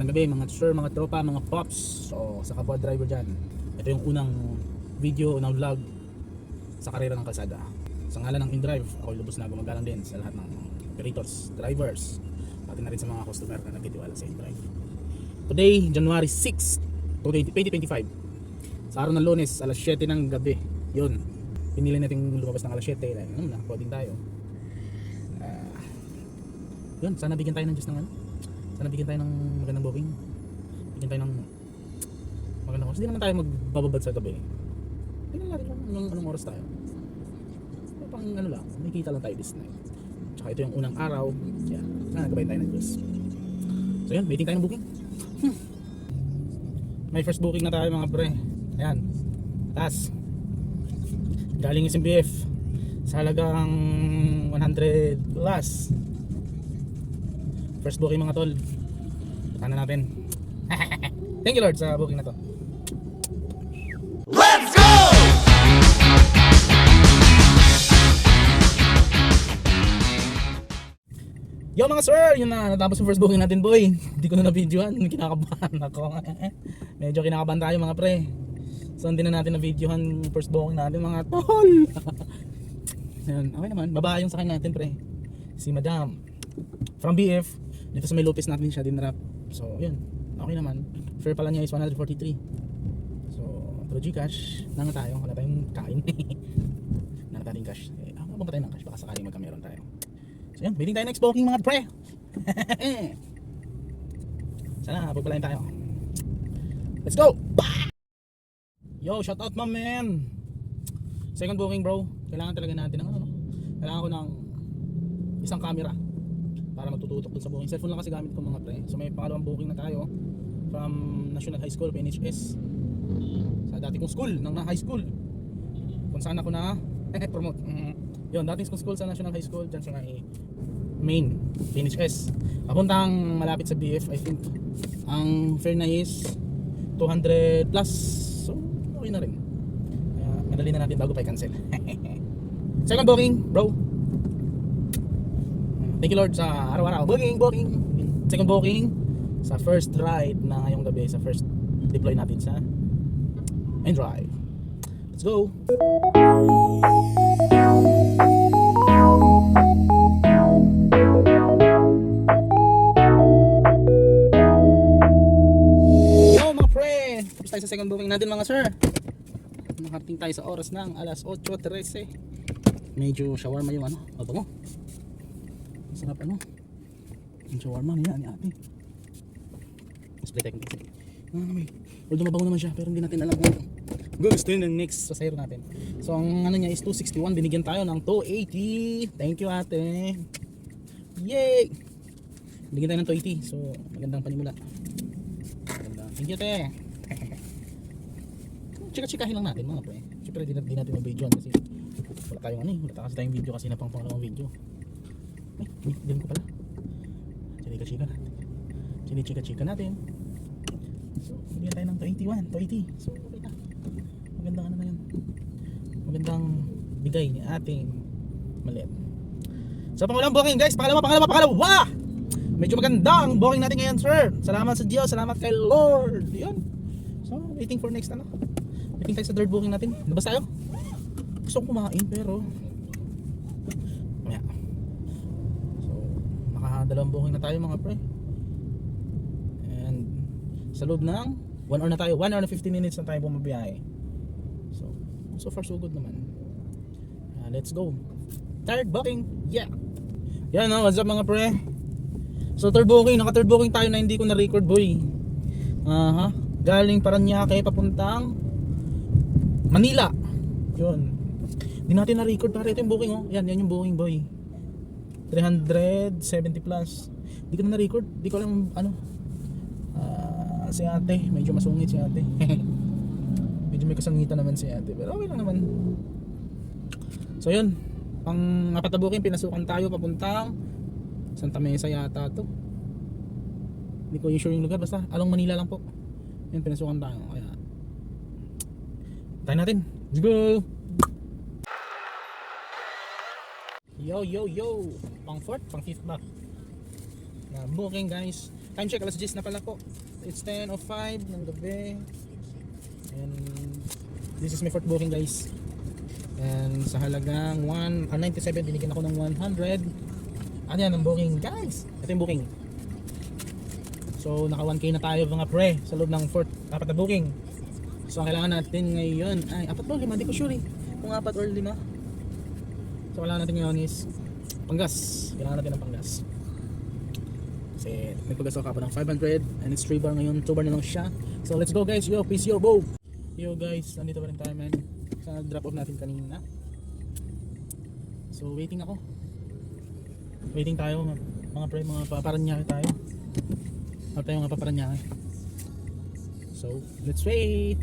Magandang gabi mga sir, mga tropa, mga pops. So, sa kapwa driver dyan. Ito yung unang video, unang vlog sa karera ng kalsada. Sa ngalan ng InDrive, ako lubos na gumagalang din sa lahat ng operators, drivers, pati na rin sa mga customer na nagtitiwala sa InDrive. Today, January 6, 2025. Sa araw ng lunes, alas 7 ng gabi. Yun. Pinili natin lumabas ng alas 7. Dahil ano na, pwedeng tayo. Ah, yun, sana bigyan tayo ng Diyos ng ano. Sana bigyan tayo ng magandang booking. Bigyan tayo ng magandang oras. Hindi naman tayo magbababad sa gabi. Tingnan natin kung anong, anong oras tayo. Pang ano lang, may lang tayo this night. Tsaka ito yung unang araw. Kaya, sana nagabay tayo ng Diyos. So yun, waiting tayo ng booking. Hmm. May first booking na tayo mga pre. Ayan. Taas. Galing SMBF. Sa halagang 100 plus. First booking mga tol. Puntahan na natin. Thank you Lord sa booking na to. Let's go! Yo mga sir, yun na, natapos yung first booking natin boy. Hindi ko na na-videohan, kinakabahan ako. Medyo kinakabahan tayo mga pre. So hindi na natin na-videohan yung first booking natin mga tol. Yan, okay naman, babae yung sakay natin pre. Si Madam. From BF, dito sa may Lopez natin siya dinrap. So yun, okay naman. Fare pala niya is 143. So, through Gcash, nang tayo, wala tayong kain. nang tayong cash. Eh, habang pa tayo ng cash, baka sakaling magkameron tayo. So yun, waiting tayo next booking mga pre. Sana, pagpalain tayo. Let's go! Yo, shout out my man. Second booking bro. Kailangan talaga natin ng ano, no? Kailangan ko ng isang camera para magtututok dun sa booking. Cellphone lang kasi gamit ko mga pre. So may pangalawang booking na tayo from National High School, PNHS. Sa dati kong school, ng na high school. Kung saan ako na promote. Mm. Yun, dating kong school sa National High School, dyan sa may main, PNHS. Papuntang malapit sa BF, I think. Ang fare na is 200 plus. So, okay na rin. Kaya, madali na natin bago pa i-cancel. Second booking, bro. Thank you Lord sa araw-araw. Booking, booking. Second booking sa first ride na ngayong gabi sa first deploy natin sa Endrive. Let's go. Yo mga pre! Tapos tayo sa second booking natin mga sir. Nakarating tayo sa oras ng alas 8.13. Medyo shawarma yung ano. Aba mo. Sarap ano. Yung shawarma niya ni ate. Split tayo kung Ah, may. Although mabango naman siya pero hindi natin alam kung gusto yun ng next pasahero natin. So ang ano niya is 261. Binigyan tayo ng 280. Thank you ate. Yay! Binigyan tayo ng 280. So magandang panimula. Maganda. Thank you te. Chika-chikahin lang natin mga pre. Siyempre di, di natin ma-videoan kasi wala tayong ano eh. Wala kasi tayong video kasi na pang pangalawang video. Din ko pala. Chinika-chika natin. Chinichika-chika natin. So, bigyan tayo ng 281, 280. So, okay na. Magandang ano na yan. Magandang bigay ni ating maliit. So, pangulang booking guys. Pangalawa, pangalawa, pangalawa. Wah! Medyo maganda ang booking natin ngayon, sir. Salamat sa Diyos. Salamat kay Lord. Yun. So, waiting for next ano. Waiting tayo sa third booking natin. Labas tayo. Gusto kong kumain pero Mamaya. So, nakadalawang booking na tayo mga pre. And sa loob ng 1 hour na tayo. 1 hour na 15 minutes na tayo bumabiyahe. So, so far so good naman. Ah, let's go. Third booking. Yeah. Yan no, what's up mga pre? So third booking, naka third booking tayo na hindi ko na record boy. Aha. Galing Paranaque papuntang Manila. Yun. Hindi natin na record pare ito yung booking oh. Yan, yan yung booking boy. 370 plus. Hindi ko na na-record. Hindi ko alam ano. Ah, si ate, medyo masungit si ate. medyo may kasangitan naman si ate. Pero okay lang naman. So yun. Pang apat na booking, pinasukan tayo papuntang Santa Mesa yata to. Hindi ko sure yung lugar. Basta along Manila lang po. Yun, pinasukan tayo. Kaya tayo natin. Let's go! Yo, yo, yo! Pang fourth, pang fifth ba? Na booking guys. time check, alas 10 na pala po. It's 10.05 ng gabi. And this is my fourth booking guys. And sa halagang 1, ah, 97, binigyan ako ng 100. Ano yan ang booking guys? Ito yung booking. So naka 1k na tayo mga pre sa loob ng fourth, apat na booking. So ang kailangan natin ngayon ay apat ba lima? Hindi ko sure eh. Kung apat or lima. So kailangan natin ngayon is panggas. Kailangan natin ng panggas. Kasi nagpagas ako kapag ng 500 and it's 3 bar ngayon. 2 bar na lang siya. So let's go guys. Yo, peace yo, bo! Yo guys, nandito pa rin tayo man. Sa drop off natin kanina. So waiting ako. Waiting tayo mga, mga pre, mga paparanyake tayo. Ano tayo mga paparanyake. So let's wait!